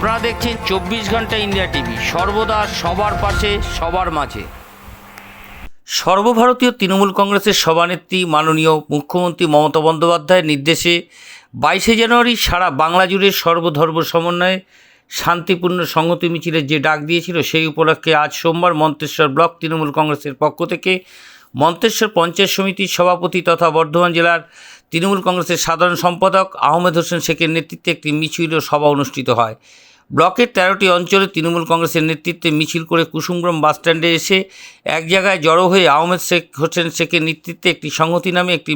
আপনারা দেখছেন চব্বিশ ঘণ্টা ইন্ডিয়া টিভি, সর্বদা সবার পাশে, সবার মাঝে। সর্বভারতীয় তৃণমূল কংগ্রেসের সভানেত্রী, মাননীয় মুখ্যমন্ত্রী মমতা বন্দ্যোপাধ্যায়ের নির্দেশে বাইশে জানুয়ারি সারা বাংলা জুড়ে সর্বধর্ম সমন্বয়ে শান্তিপূর্ণ সংহতি মিছিলের যে ডাক দিয়েছিল, সেই উপলক্ষে আজ সোমবার মন্তেশ্বর ব্লক তৃণমূল কংগ্রেসের পক্ষ থেকে মন্তেশ্বর পঞ্চায়েত সমিতির সভাপতি তথা বর্ধমান জেলার তৃণমূল কংগ্রেসের সাধারণ সম্পাদক আহমেদ হোসেন শেখের নেতৃত্বে একটি মিছিল ও সভা অনুষ্ঠিত হয়। ব্লকের তেরোটি অঞ্চলে তৃণমূল কংগ্রেসের নেতৃত্বে মিছিল করে কুসুমগ্রাম বাসস্ট্যান্ডে এসে এক জায়গায় জড়ো হয়ে আহমেদ শেখ হোসেন শেখের নেতৃত্বে একটি সংহতি নামে একটি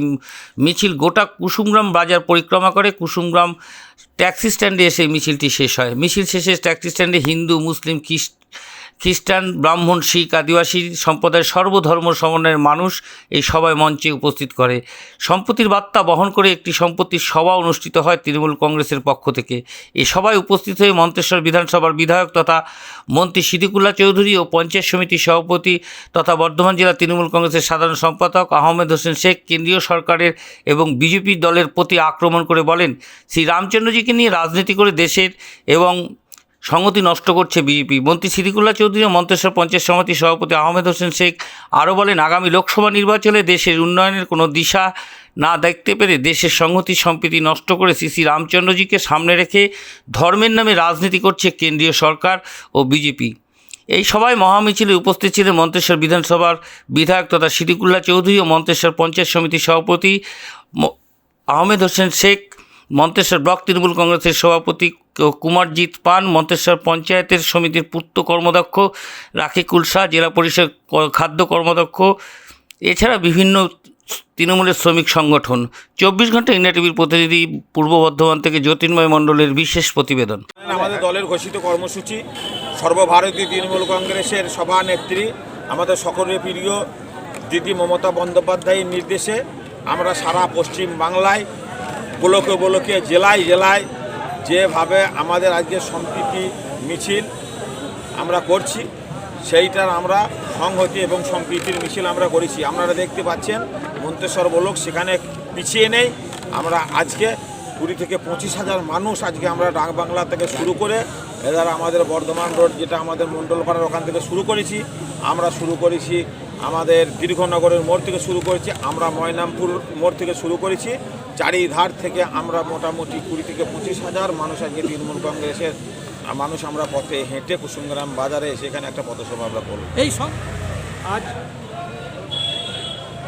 মিছিল গোটা কুসুমগ্রাম বাজার পরিক্রমা করে। কুসুমগ্রাম ট্যাক্সি স্ট্যান্ডে এসে মিছিলটি শেষ হয়। মিছিল শেষে ট্যাক্সি স্ট্যান্ডে হিন্দু, মুসলিম, খ্রিস্ট খ্রিস্টান, ব্রাহ্মণ, শিখ, আদিবাসী সম্প্রদায়ের সর্বধর্ম সমন্বয়ের মানুষ এই সভায় মঞ্চে উপস্থিত করে। সম্পত্তির বার্তা বহন করে একটি সম্পত্তির সভা অনুষ্ঠিত হয় তৃণমূল কংগ্রেসের পক্ষ থেকে। এই সভায় উপস্থিত হয়ে মন্তেশ্বর বিধানসভার বিধায়ক তথা মন্ত্রী সিদ্দিকুল্লাহ চৌধুরী ও পঞ্চায়েত সমিতির সভাপতি তথা বর্ধমান জেলা তৃণমূল কংগ্রেসের সাধারণ সম্পাদক আহমেদ হোসেন শেখ, কেন্দ্রীয় সরকারের এবং বিজেপি দলের প্রতি আক্রমণ করে বলেন, শ্রী রামচন্দ্রজিকে নিয়ে রাজনীতি করে দেশের এবং সংগতি নষ্ট করছে বিজেপি। মন্ত্রী সিদ্দিকুল্লাহ চৌধুরী ও মন্তেশ্বর পঞ্চায়েত সমিতির সভাপতি আহমেদ হোসেন শেখ আরও বলেন, আগামী লোকসভা নির্বাচনে দেশের উন্নয়নের কোনো দিশা না দেখতে পেরে দেশের সংহতি সম্প্রীতি নষ্ট করে শ্রী রামচন্দ্রজিকে সামনে রেখে ধর্মের নামে রাজনীতি করছে কেন্দ্রীয় সরকার ও বিজেপি। এই সভায় মহামিছিলে উপস্থিত ছিলেন মন্তেশ্বর বিধানসভার বিধায়ক তথা সিদ্দিকুল্লাহ চৌধুরী ও মন্তেশ্বর পঞ্চায়েত সমিতির সভাপতি আহমেদ হোসেন শেখ, মন্তেশ্বর ব্লক তৃণমূল কংগ্রেসের সভাপতি কুমারজিৎ পান, মন্তেশ্বর পঞ্চায়েতের সমিতির পূর্ত কর্মদক্ষ রাখি শাহ, জেলা পরিষদ খাদ্য কর্মদক্ষ, এছাড়া বিভিন্ন তৃণমূলের শ্রমিক সংগঠন। চব্বিশ ঘণ্টা ইন্ডিয়া টিভির প্রতিনিধি, পূর্ব বর্ধমান থেকে জ্যোতির্ময় মণ্ডলের বিশেষ প্রতিবেদন। আমাদের দলের ঘোষিত কর্মসূচি, সর্বভারতীয় তৃণমূল কংগ্রেসের সভানেত্রী, আমাদের সকলের প্রিয় দিদি মমতা বন্দ্যোপাধ্যায়ের নির্দেশে আমরা সারা পশ্চিম বাংলায় ব্লকে ব্লকে জেলায় জেলায় যেভাবে আমাদের আজকে সম্প্রীতি মিছিল আমরা করছি, সেইটার আমরা সংহতি এবং সম্প্রীতির মিছিল আমরা করেছি। আপনারা দেখতে পাচ্ছেন, মন্তেশ্বর বলক সেখানে পিছিয়ে নেই। আমরা আজকে কুড়ি থেকে পঁচিশ হাজার মানুষ আজকে আমরা ডাক বাংলা থেকে শুরু করে এবার আমাদের বর্ধমান রোড যেটা আমাদের মণ্ডলপাড়ার ওখান থেকে শুরু করেছি। আমরা শুরু করেছি আমাদের দীর্ঘনগরের মোড় থেকে শুরু করেছি, আমরা ময়নামপুর মোড় থেকে শুরু করেছি। চারিধার থেকে আমরা মোটামুটি কুড়ি থেকে পঁচিশ হাজার মানুষ আজকে তৃণমূল কংগ্রেসের মানুষ আমরা পথে হেঁটে কুসুমগ্রাম বাজারে সেখানে একটা পথসভা আমরা করব এই সব? আজ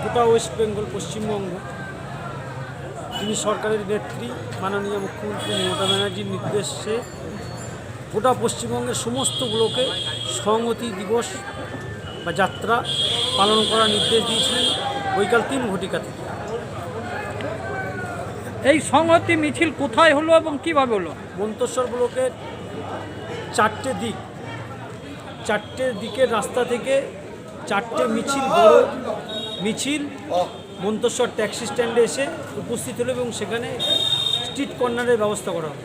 গোটা ওয়েস্ট বেঙ্গল, পশ্চিমবঙ্গ তিনি সরকারের নেত্রী, মাননীয় মুখ্যমন্ত্রী মমতা ব্যানার্জির নির্দেশে গোটা পশ্চিমবঙ্গের সমস্ত ব্লকে সংহতি দিবস বা যাত্রা পালন করার নির্দেশ দিয়েছিলেন বৈকাল তিন ঘটিকা থেকে। এই সংহতি মিছিল কোথায় হলো এবং কীভাবে হলো? মন্তেশ্বর ব্লকের চারটে দিক। চারটে দিকের রাস্তা থেকে চারটে মিছিল বড় মিছিল। মন্তেশ্বর ট্যাক্সি স্ট্যান্ডে এসে উপস্থিত হলো এবং সেখানে স্ট্রিট কর্নারের ব্যবস্থা করা হবে।